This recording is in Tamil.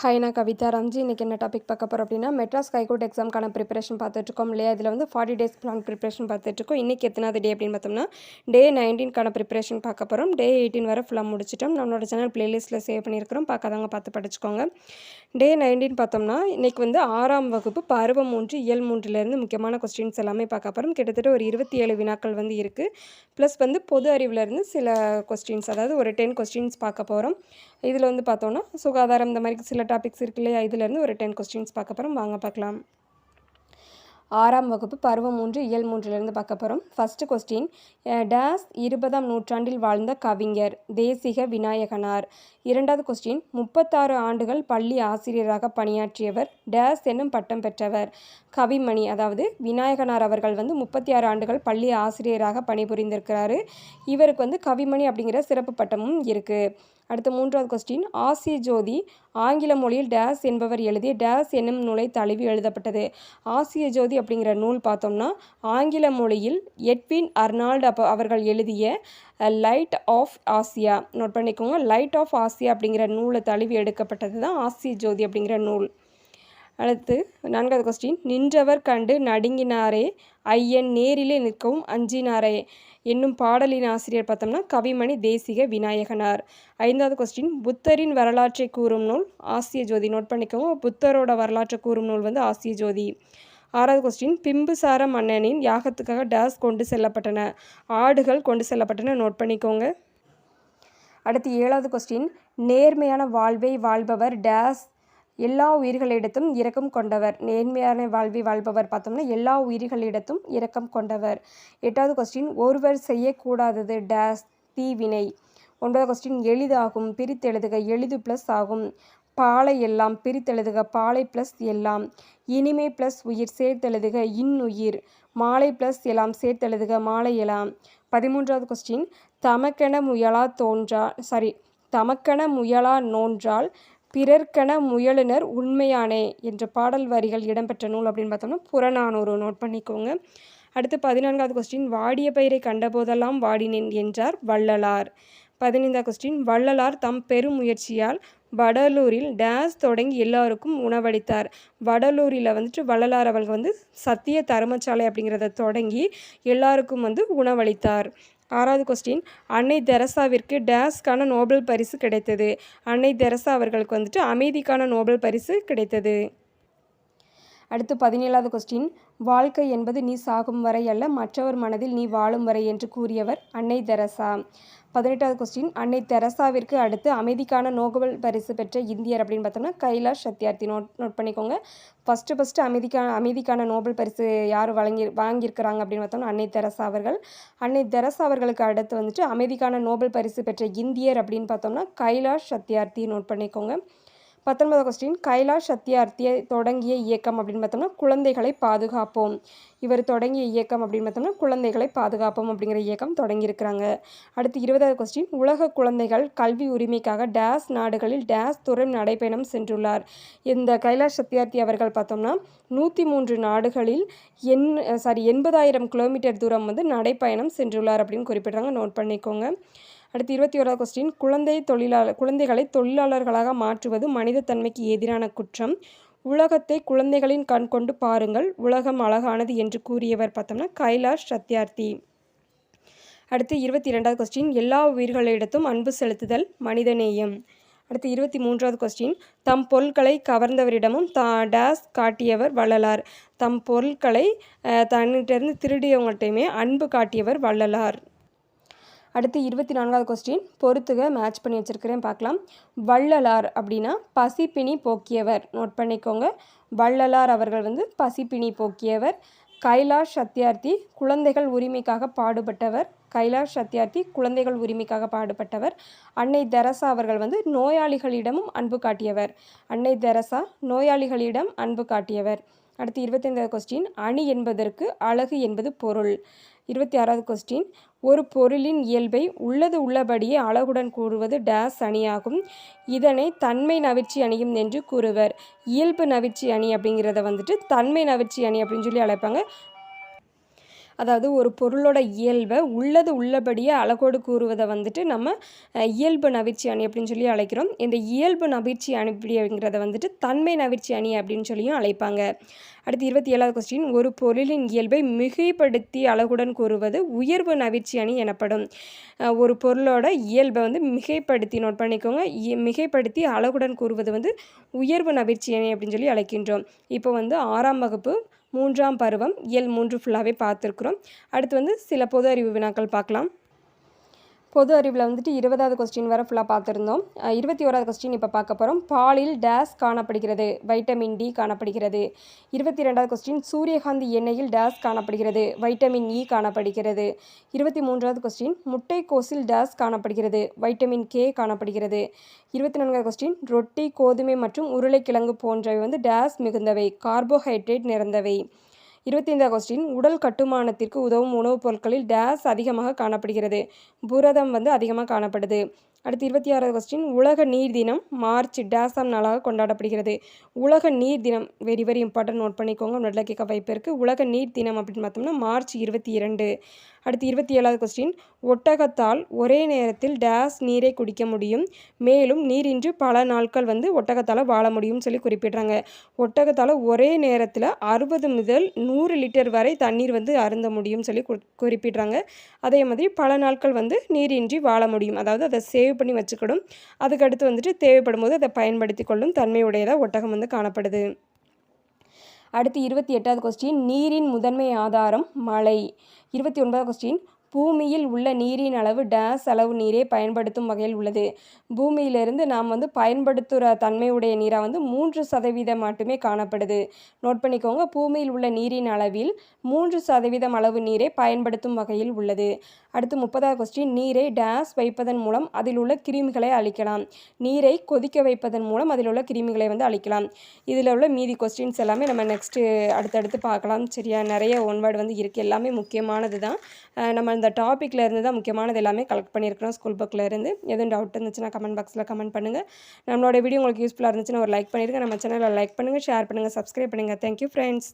ஹாய் நான் கவிதா ராம்ஜி. இன்றைக்கி என்ன டாபிக் பார்க்க போகிறோம் அப்படின்னா மெட்ராஸ் ஹைகோர்ட் எக்ஸாம்க்கான ப்ரிப்பரேஷன் பார்த்துட்ருக்கோம் இல்லையா? இதில் வந்து ஃபார்ட்டி டேஸ் பிளான் ப்ரிப்பரேஷன் பார்த்துட்ருக்கோம் இன்றைக்கி எத்தனாவது டே அப்படின்னு பார்த்தோம்னா டே நைன்டீன்கான ப்ரிப்பரேஷன் பார்க்க போகிறோம் டே எயிட்டீன் வரை ஃபுல்லாக முடிச்சிட்டோம். நம்மளோட சேனல் ப்ளேலிஸ்ட்டில் சேவ் பண்ணியிருக்கிறோம். பார்க்காதவங்க பார்த்து படிச்சுக்கோங்க. டே நைன்டீன் பார்த்தோம்னா இன்றைக்கி வந்து ஆறாம் வகுப்பு பருவம் மூன்று இயல் மூன்றிலேருந்து முக்கியமான கொஸ்டின்ஸ் எல்லாமே பார்க்க போகிறோம் கிட்டத்தட்ட ஒரு இருபத்தி ஏழு வினாக்கள் வந்து இருக்குது ப்ளஸ் வந்து பொது அறிவிலேருந்து சில கொஸ்டின்ஸ் அதாவது ஒரு டென் கொஸ்டின்ஸ் பார்க்க போகிறோம் இதில் வந்து பார்த்தோன்னா சுகாதாரம் இந்த மாதிரி சில டாபிக்ஸ் இருக்கு இல்லையா? இதுலேருந்து ஒரு டென் கொஸ்டின்ஸ் பார்க்க போகிறோம் வாங்க பார்க்கலாம். ஆறாம் வகுப்பு பருவம் மூன்று இயல் மூன்றிலிருந்து பார்க்க போகிறோம் ஃபஸ்ட்டு கொஸ்டின் டேஸ் இருபதாம் நூற்றாண்டில் வாழ்ந்த கவிஞர் தேசிக விநாயகனார். இரண்டாவது கொஸ்டின் முப்பத்தாறு ஆண்டுகள் பள்ளி ஆசிரியராக பணியாற்றியவர் டேஸ் என்னும் பட்டம் பெற்றவர். கவிமணி அதாவது விநாயகனார் அவர்கள் வந்து முப்பத்தி ஆறு ஆண்டுகள் பள்ளி ஆசிரியராக பணிபுரிந்திருக்கிறாரு. இவருக்கு வந்து கவிமணி அப்படிங்கிற சிறப்பு பட்டமும் இருக்குது அடுத்த மூன்றாவது கொஸ்டின் ஆசிய ஜோதி ஆங்கில மொழியில் டேஸ் என்பவர் எழுதிய டேஸ் என்னும் நூலை தழுவி எழுதப்பட்டது. ஆசிய ஜோதி அப்படிங்கிற நூல் பார்த்தோம்னா ஆங்கில மொழியில் எட்வின் அர்னால்டு அப்போ அவர்கள் எழுதிய லைட் ஆஃப் ஆசியா நோட் பண்ணிக்கோங்க. லைட் ஆஃப் ஆசியா அப்படிங்கிற நூலை தழுவி எடுக்கப்பட்டது தான் ஆசிய ஜோதி அப்படிங்கிற நூல். அடுத்து நான்காவது கொஸ்டின் நின்றவர் கண்டு நடுங்கினாரே ஐயன் நேரிலே நிற்கவும் அஞ்சினாரே என்னும் பாடலின் ஆசிரியர் பார்த்தோம்னா கவிமணி தேசிக விநாயகனார். ஐந்தாவது கொஸ்டின் புத்தரின் வரலாற்றை கூறும் நூல் ஆசிய ஜோதி. நோட் பண்ணிக்கோங்க. புத்தரோட வரலாற்றை கூறும் நூல் வந்து ஆசிய ஜோதி. ஆறாவது கொஸ்டின் பிம்புசார மன்னனின் யாகத்துக்காக டேஸ் கொண்டு செல்லப்பட்டன ஆடுகள் கொண்டு செல்லப்பட்டன. நோட் பண்ணிக்கோங்க. அடுத்து ஏழாவது கொஸ்டின் நேர்மையான வாழ்வை வாழ்பவர் டேஸ் எல்லா உயிர்களிடத்தும் இரக்கம் கொண்டவர். நேர்மையான வாழ்வை வாழ்பவர் பார்த்தோம்னா எல்லா உயிர்களிடத்தும் இரக்கம் கொண்டவர். எட்டாவது கொஸ்டின் ஒருவர் செய்யக்கூடாதது டேஸ் தீவினை. ஒன்பதாவது கொஸ்டின் எளிதாகும் பிரித்தெழுதுக எளிது ப்ளஸ் ஆகும். பாலை எல்லாம் பிரித்தெழுதுக பாலை ப்ளஸ் எல்லாம். இனிமை ப்ளஸ் உயிர் சேர்த்தெழுதுக இன்னுயிர். மாலை ப்ளஸ் எல்லாம் சேர்த்தெழுதுக மாலை எல்லாம் பதிமூன்றாவது கொஸ்டின் தமக்கென முயலா தோன்றா சாரி தமக்கென முயலா நோன்றால் பிறர்க்கென முயலுனர் உண்மையானே என்ற பாடல் வரிகள் இடம்பெற்ற நூல் அப்படின்னு பார்த்தோம்னா புறநானூறு நோட் பண்ணிக்கோங்க. அடுத்து பதினான்காவது கொஸ்டின் வாடிய பயிரை கண்டபோதெல்லாம் வாடினேன் என்றார் வள்ளலார். பதினைந்தாவது கொஸ்டின் வள்ளலார் தம் பெருமுயற்சியால் வடலூரில் டேஸ் தொடங்கி எல்லாருக்கும் உணவளித்தார். வடலூரில் வந்துட்டு வள்ளலார் அவர்கள் வந்து சத்திய தருமச்சாலை அப்படிங்கிறத தொடங்கி எல்லாருக்கும் வந்து உணவளித்தார். ஆறாவது கொஸ்டின் அன்னை தெரசாவிற்கு டேஸ்க்கான நோபல் பரிசு கிடைத்தது. அன்னை தெரசா அவர்களுக்கு வந்துட்டு அமைதிக்கான நோபல் பரிசு கிடைத்தது. அடுத்து பதினேழாவது கொஸ்டின் வாழ்க்கை என்பது நீ சாகும் வரை அல்ல மற்றவர் மனதில் நீ வாழும் வரை என்று கூறியவர் அன்னை தெரசா. பதினெட்டாவது கொஸ்டின் அன்னை தெரசாவிற்கு அடுத்து அமைதிக்கான நோபல் பரிசு பெற்ற இந்தியர் அப்படின்னு பார்த்தோம்னா கைலாஷ் சத்யார்த்தி. நோட் நோட் பண்ணிக்கோங்க. ஃபஸ்ட்டு ஃபஸ்ட்டு அமைதிக்கான அமைதிக்கான நோபல் பரிசு யார் வழங்கி வாங்கியிருக்கிறாங்க அப்படின்னு பார்த்தோம்னா அன்னை தெரசா அவர்கள். அன்னை தெரசா அவர்களுக்கு அடுத்து வந்துட்டு அமைதிக்கான நோபல் பரிசு பெற்ற இந்தியர் அப்படின்னு பார்த்தோம்னா கைலாஷ் சத்யார்த்தி. நோட் பண்ணிக்கோங்க. பத்தொன்பது கொஸ்டின் கைலாஷ் சத்யார்த்தியை தொடங்கிய இயக்கம் அப்படின்னு பார்த்தோம்னா குழந்தைகளை பாதுகாப்போம். இவர் தொடங்கிய இயக்கம் அப்படின்னு பார்த்தோம்னா குழந்தைகளை பாதுகாப்போம் அப்படிங்கிற இயக்கம் தொடங்கியிருக்கிறாங்க. அடுத்து இருபதாவது கொஸ்டின் உலக குழந்தைகள் கல்வி உரிமைக்காக டேஸ் நாடுகளில் டேஸ் துறை நடைபயணம் சென்றுள்ளார். இந்த கைலாஷ் சத்யார்த்தி அவர்கள் பார்த்தோம்னா நூற்றி மூன்று நாடுகளில் எண் சாரி எண்பதாயிரம் கிலோமீட்டர் தூரம் வந்து நடைப்பயணம் சென்றுள்ளார் அப்படின்னு குறிப்பிட்றாங்க. நோட் பண்ணிக்கோங்க. அடுத்து இருபத்தி ஓராவது கொஸ்டின் குழந்தை தொழிலாளர் குழந்தைகளை தொழிலாளர்களாக மாற்றுவது மனிதத்தன்மைக்கு எதிரான குற்றம். உலகத்தை குழந்தைகளின் கண் கொண்டு பாருங்கள். உலகம் அழகானது என்று கூறியவர் பார்த்தோம்னா கைலாஷ் சத்யார்த்தி. அடுத்து இருபத்தி இரண்டாவது கொஸ்டின் எல்லா உயிர்களிடத்தும் அன்பு செலுத்துதல் மனிதநேயம். அடுத்து இருபத்தி மூன்றாவது கொஸ்டின் தம் பொருட்களை கவர்ந்தவரிடமும் தா டேஸ் காட்டியவர் வள்ளலார். தம் பொருட்களை தன்னிட்டிருந்து திருடியவங்கள்ட்டையுமே அன்பு காட்டியவர் வள்ளலார். அடுத்து இருபத்தி நான்காவது கொஸ்டின் பொறுத்துக மேட்ச் பண்ணி வச்சுருக்கிறேன் பார்க்கலாம். வள்ளலார் அப்படின்னா பசிப்பினி போக்கியவர். நோட் பண்ணிக்கோங்க. வள்ளலார் அவர்கள் வந்து பசிப்பினி போக்கியவர். கைலாஷ் சத்யார்த்தி குழந்தைகள் உரிமைக்காக பாடுபட்டவர். கைலாஷ் சத்யார்த்தி குழந்தைகள் உரிமைக்காக பாடுபட்டவர். அன்னை தெரசா அவர்கள் வந்து நோயாளிகளிடமும் அன்பு காட்டியவர். அன்னை தெரசா நோயாளிகளிடம் அன்பு காட்டியவர். அடுத்து இருபத்தைந்தாவது கொஸ்டின் அணி என்பதற்கு அழகு என்பது பொருள். இருபத்தி ஆறாவது கொஸ்டின் ஒரு பொருளின் இயல்பை உள்ளது உள்ளபடியே அழகுடன் கூறுவது டேஸ் அணியாகும். இதனை தன்மை நவிர்ச்சி அணியும் என்று கூறுவர். இயல்பு நவிர்ச்சி அணி அப்படிங்கிறத வந்துட்டு தன்மை நவிர்ச்சி அணி அப்படின்னு சொல்லி அழைப்பாங்க. அதாவது ஒரு பொருளோட இயல்பை உள்ளது உள்ளபடியே அழகோடு கூறுவதை வந்துட்டு நம்ம இயல்பு நவிர்ச்சி அணி அப்படின்னு சொல்லி அழைக்கிறோம். இந்த இயல்பு நவிர்ச்சி அணி அப்படிங்கிறத வந்துட்டு தன்மை நவிர்ச்சி அணி அப்படின்னு சொல்லியும் அழைப்பாங்க. அடுத்து இருபத்தி ஏழாவது கொஸ்டின் ஒரு பொருளின் இயல்பை மிகைப்படுத்தி அழகுடன் கூறுவது உயர்வு நவிர்ச்சி அணி எனப்படும். ஒரு பொருளோட இயல்பை வந்து மிகைப்படுத்தி நோட் பண்ணிக்கோங்க. மிகைப்படுத்தி அழகுடன் கூறுவது வந்து உயர்வு நவிர்ச்சி அணி அப்படின்னு சொல்லி அழைக்கின்றோம். இப்போ வந்து ஆறாம் வகுப்பு. மூன்றாம் பருவம் இயல் மூன்று ஃபுல்லாகவே பார்த்துருக்குறோம். அடுத்து வந்து சில பொது அறிவு வினாக்கள் பார்க்கலாம். பொது அறிவில் வந்துட்டு இருபதாவது கொஸ்டின் வரை ஃபுல்லாக பார்த்துருந்தோம். இருபத்தி ஓராவது கொஸ்டின் இப்போ பார்க்க போகிறோம் பாலில் டேஸ் காணப்படுகிறது வைட்டமின் டி காணப்படுகிறது. இருபத்தி ரெண்டாவது கொஸ்டின் சூரியகாந்தி எண்ணெயில் டேஸ் காணப்படுகிறது வைட்டமின் இ காணப்படுகிறது. இருபத்தி மூன்றாவது கொஸ்டின் முட்டைக்கோஸில் டேஸ் காணப்படுகிறது வைட்டமின் கே காணப்படுகிறது. இருபத்தி நான்காவது கொஸ்டின் ரொட்டி கோதுமை மற்றும் உருளைக்கிழங்கு போன்றவை வந்து டேஸ் மிகுந்தவை கார்போஹைட்ரேட் நிறைந்தவை. இருபத்தைந்தாவது கொஸ்டின் உடல் கட்டுமானத்திற்கு உதவும் உணவுப் பொருட்களில் டேஸ் அதிகமாக காணப்படுகிறது. புரதம் வந்து அதிகமாக காணப்படுது. அடுத்து இருபத்தி ஆறாவது கொஸ்டின் உலக நீர் தினம் மார்ச் டேஸாம் நாளாக கொண்டாடப்படுகிறது. உலக நீர் தினம் வெரி வெரி இம்பார்ட்டன்ட் நோட் பண்ணிக்கோங்க. நல்ல கேட்க வாய்ப்பு இருக்குது உலக நீர் தினம் அப்படின்னு பார்த்தோம்னா மார்ச் இருபத்தி இரண்டு அடுத்து இருபத்தி ஏழாவது கொஸ்டின் ஒட்டகத்தால் ஒரே நேரத்தில் டேஸ் நீரை குடிக்க முடியும். மேலும் நீரின்றி பல நாட்கள் வந்து ஒட்டகத்தால் வாழ முடியும்னு சொல்லி குறிப்பிடுறாங்க. ஒட்டகத்தால் ஒரே நேரத்தில் அறுபது முதல் நூறு லிட்டர் வரை தண்ணீர் வந்து அருந்த முடியும்னு சொல்லி குறி- குறிப்பிடுறாங்க. அதே மாதிரி பல நாட்கள் வந்து நீரின்றி வாழ முடியும். அதாவது அதை சேவ் பண்ணி வச்சுக்கிடும் அதுக்கடுத்து வந்துட்டு தேவைப்படும் போது அதை பயன்படுத்தி கொள்ளும் தன்மையுடையதாக ஒட்டகம் வந்து காணப்படுது. அடுத்து இருபத்தி எட்டாவது கொஸ்டின் நீரின் முதன்மை ஆதாரம் மழை. இருபத்தி ஒன்பதாவது கொஸ்டின் பூமியில் உள்ள நீரின் அளவு டேஸ் அளவு நீரே பயன்படுத்தும் வகையில் உள்ளது. பூமியிலிருந்து நாம் வந்து பயன்படுத்துகிற தன்மையுடைய நீராக வந்து மூன்று சதவீதம் மட்டுமே காணப்படுது. நோட் பண்ணிக்கோங்க பூமியில் உள்ள நீரின் அளவில் மூன்று சதவீதம் அளவு நீரை பயன்படுத்தும் வகையில் உள்ளது. அடுத்து முப்பதாவது கொஸ்டின் நீரை டேஸ் வைப்பதன் மூலம் அதில் உள்ள கிருமிகளை அழிக்கலாம். நீரை கொதிக்க வைப்பதன் மூலம் அதில் உள்ள கிருமிகளை வந்து அழிக்கலாம். இதில் உள்ள மீதி கொஸ்டின்ஸ் எல்லாமே நம்ம நெக்ஸ்ட்டு அடுத்தடுத்து பார்க்கலாம். சரியா நிறைய ஒன் வேர்டு வந்து இருக்குது எல்லாமே முக்கியமானது தான் நம்ம இந்த டாப்பிக்கில் இருந்து தான் முக்கியமானது எல்லாமே கலெக்ட் பண்ணியிருக்கிறோம். ஸ்கூல் புக்கில் இருந்து. எதுவும் டவுட் இருந்துச்சுன்னா கமெண்ட் பாக்ஸில் கமெண்ட் பண்ணுங்கள் நம்மளோட வீடியோ உங்களுக்கு யூஸ்ஃபுல்லாக இருந்துச்சுன்னா ஒரு லைக் பண்ணிடுங்க நம்ம சேனலில் லைக் பண்ணுங்கள் ஷேர் பண்ணுங்கள் சப்ஸ்கிரைப் பண்ணுங்கள் தேங்க்யூ ஃப்ரெண்ட்ஸ்